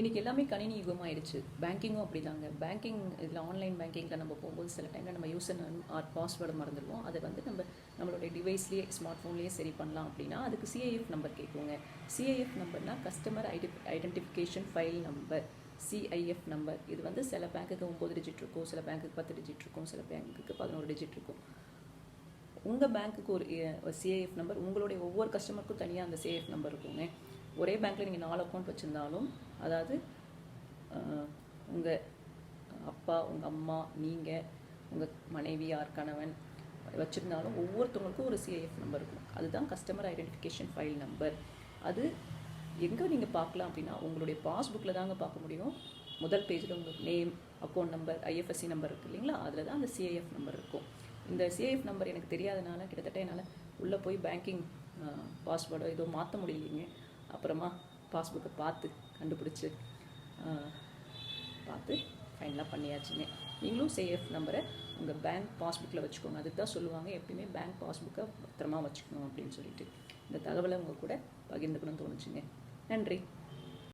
இன்றைக்கி எல்லாமே கணினி யுகமாயிடுச்சு. பேங்கிங்கும் அப்படிதாங்க. பேங்கிங் இதில் ஆன்லைன் பேங்கிங்கில் நம்ம போகும்போது சில டைமில் நம்ம யூசர் ஆர் பாஸ்வேர்டு மறந்துடுவோம். அதை வந்து நம்ம நம்மளுடைய டிவைஸ்லேயே ஸ்மார்ட் ஃபோன்லேயே சரி பண்ணலாம் அப்படின்னா அதுக்கு சிஐஎஃப் நம்பர் கேட்குங்க. CIF நம்பர்னால் customer ID identification file number CIF number இது வந்து சில பேங்க்குக்கு ஒம்பது டிஜிட் இருக்கும் சில பேங்க்குக்கு பத்து டிஜிட் இருக்கும் சில பேங்க்குக்கு பதினோரு டிஜிட் இருக்கும். உங்கள் பேங்க்குக்கு ஒரு சிஐஎஃப் நம்பர் உங்களுடைய ஒவ்வொரு கஸ்டமருக்கும் தனியாக அந்த சிஐஎஃப் நம்பர் இருக்குங்க. ஒரே பேங்க்கில் நீங்கள் நாலு அக்கௌண்ட் வச்சுருந்தாலும் அதாவது உங்கள் அப்பா உங்கள் அம்மா நீங்கள் உங்கள் மனைவி யார் கணவன் வச்சுருந்தாலும் ஒவ்வொருத்தவங்களுக்கும் ஒரு சிஐஎஃப் நம்பர் இருக்கும். அதுதான் கஸ்டமர் ஐடென்டிஃபிகேஷன் ஃபைல் நம்பர் அது எங்கே நீங்கள் பார்க்கலாம் அப்படின்னா உங்களுடைய பாஸ்புக்கில் தாங்க பார்க்க முடியும். முதல் பேஜில் உங்களுக்கு name account number IFSC number இருக்குது இல்லைங்களா? அதில் தான் அந்த சிஐஎஃப் நம்பர் இருக்கும். இந்த சிஐஎஃப் நம்பர் எனக்கு தெரியாதனால கிட்டத்தட்ட என்னால் உள்ளே போய் பேங்கிங் பாஸ்வேர்டோ ஏதோ மாற்ற முடியலைங்க. அப்புறமா பாஸ்புக்கை பார்த்து கண்டுபிடிச்சி பார்த்து ஃபைனலாக பண்ணியாச்சுங்க. நீங்களும் சிஐஎஃப் நம்பரை உங்கள் பேங்க் பாஸ்புக்கில் வச்சுக்கோங்க. அதுக்கு தான் சொல்லுவாங்க எப்பயுமே பேங்க் பாஸ்புக்கை பத்திரமா வச்சுக்கணும் அப்படின்னு சொல்லிட்டு. இந்த தகவலை உங்கள் கூட பகிர்ந்துக்கணும்னு தோணுச்சுங்க. நன்றி.